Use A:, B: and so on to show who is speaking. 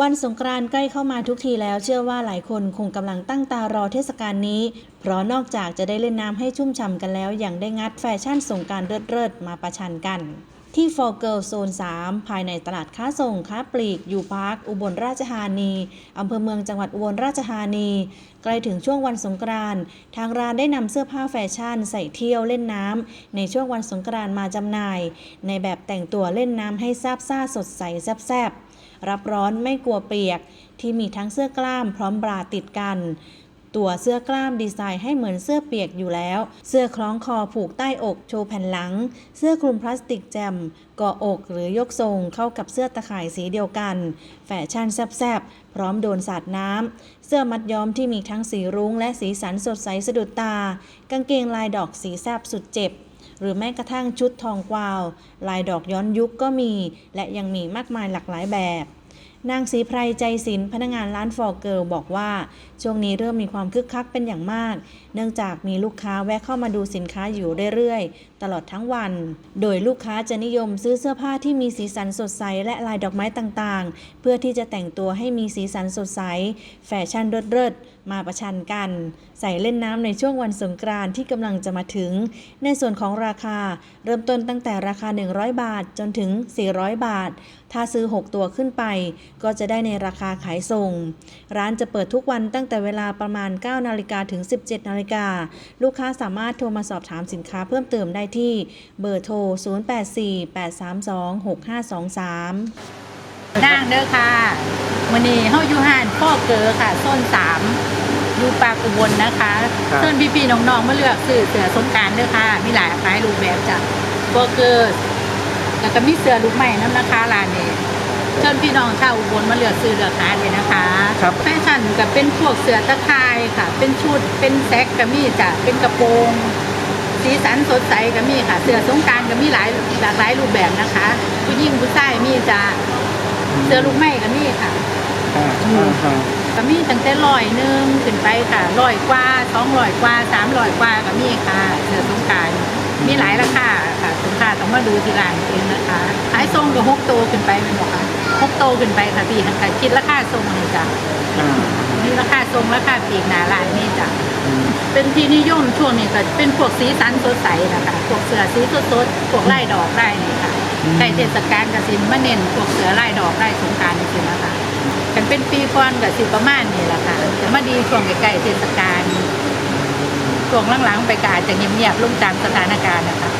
A: วันสงกรานต์ใกล้เข้ามาทุกทีแล้วเชื่อว่าหลายคนคงกำลังตั้งตารอเทศกาลนี้ เพราะนอกจากจะได้เล่นน้ำให้ชุ่มฉ่ำกันแล้วยังได้งัดแฟชั่นสงกรารเลิศๆมาประชันกัน ที่ For Girl Zone 3 ภายในตลาดค้าส่งค้าปลีก อยู่พาร์ค อุบลราชธานีอำเภอเมืองจังหวัดอุบลราชธานี ใกล้ถึงช่วงวันสงกรานต์ทางร้านได้นำเสื้อผ้าแฟชั่น ใส่เที่ยวเล่นน้ำในช่วงวันสงกรานต์มาจำหน่าย ในแบบแต่งตัวเล่นน้ำให้ซาบซ่าสดใสแซ่บๆ รับร้อนไม่กลัวเปียก ที่มีทั้งเสื้อกล้ามพร้อมบราติดกัน ตัวเสื้อกล้ามดีไซน์ให้เหมือนเสื้อเปียกอยู่แล้ว เสื้อคล้องคอผูกใต้อกโชว์แผ่นหลัง เสื้อคลุมพลาสติกแจมก่ออกหรือยกทรงเข้ากับเสื้อตะข่ายสีเดียวกัน แฟชั่นแซบๆ พร้อมโดนสาดน้ำ เสื้อมัดย้อมที่มีทั้งสีรุ้งและสีสันสดใสสะดุดตา กางเกงลายดอกสีแซบสุดเจ็บ หรือแม้กระทั่งชุดทองกวาว ลายดอกย้อนยุคก็มี และยังมีมากมายหลากหลายแบบ นางศรีไพรใจศิลพนักงานร้านฟอร์เกิลบอกว่า ช่วงนี้เริ่มมีความคึกคักเป็นอย่างมาก เนื่องจากมีลูกค้าแวะเข้ามาดูสินค้าอยู่เรื่อยๆ ตลอดทั้งวัน โดยลูกค้าจะนิยมซื้อเสื้อผ้าที่มีสีสันสดใสและลายดอกไม้ต่างๆ เพื่อที่จะแต่งตัวให้มีสีสันสดใส แฟชั่นเลิศๆมาประชันกัน ใส่เล่นน้ำในช่วงวันสงกรานต์ที่กำลังจะมาถึง ในส่วนของราคา เริ่มต้นตั้งแต่ราคา 100 บาทจนถึง 400 บาท ถ้าซื้อ 6 ตัวขึ้นไปก็จะได้ในราคาขายส่ง ร้านจะเปิดทุกวันตั้งแต่เวลาประมาณ 9 นาฬิกาถึง 17 นาฬิกา ลูกค้าสามารถโทรมาสอบถามสินค้าเพิ่มเติมได้ที่เบอร์โทร 0848326523
B: นั่งเด้อค่ะวันนี้เฮาอยู่ห้านพ่อเกอค่ะโซนสามอยู่ปากอุบลนะคะ
C: ครับ
B: เชิญพี่ๆน้องๆมาเลือกซื้อเสือสงกรารเด้อค่ะ มีหลายหลายรูปแบบจ้ะโบเกอร์แล้วก็มีเสือลูกใหม่น้ำนะคะร้านนี้ เชิญพี่น้องชาวอุบลมาเลือกซื้อเลือกหาเลยนะคะ
C: ครับ
B: แฟชั่นกับเป็นพวกเสือตะข่ายค่ะ เป็นชุดเป็นแซกก็มีจ้ะเป็นกระโปรงสีสันสดใสก็มีค่ะ เสือสงกรารก็มีหลายหลากหลายรูปแบบนะคะผู้หญิงผู้ชายมีจ้ะเสือลูกไม้ก็มีค่ะ
C: อ่าอ่าอ่า
B: ก็มีตั้งแต่ร้อยหนึ่งขึ้นไปค่ะร้อยกว่าสองร้อยกว่าสามร้อยกว่าก็มีค่ะเสือสงกรารมีหลายราคาค่ะสินค้าต้องมาดูที่ร้านเองนะคะขายทรงกับฮกโตขึ้นไปเป็นบอกค่ะ ฮกโตขึ้นไปค่ะพี่ค่ะคิดราคาทรงเลยจ้ะ
C: อ่า
B: มีราคาทรงราคาปีกหนาร้านนี่จ้ะ
C: อืม
B: เป็นที่นิยมช่วงนี้ก็เป็นพวกสีสันสดใสนะคะพวกเสือสีสดสดๆพวกลายดอกได้นี่ค่ะใกล้เทศกาลกสินมาเน้นพวกเสือลายดอกได้สงกรารนี่สินะคะกันเป็นปีก่อนกับสิประมาณนี่แหละค่ะแต่มาดีช่วงใกล้ๆเทศกาลช่วงหลังๆไปกอาจจะเงียบๆลงตามสถานการณ์นะคะ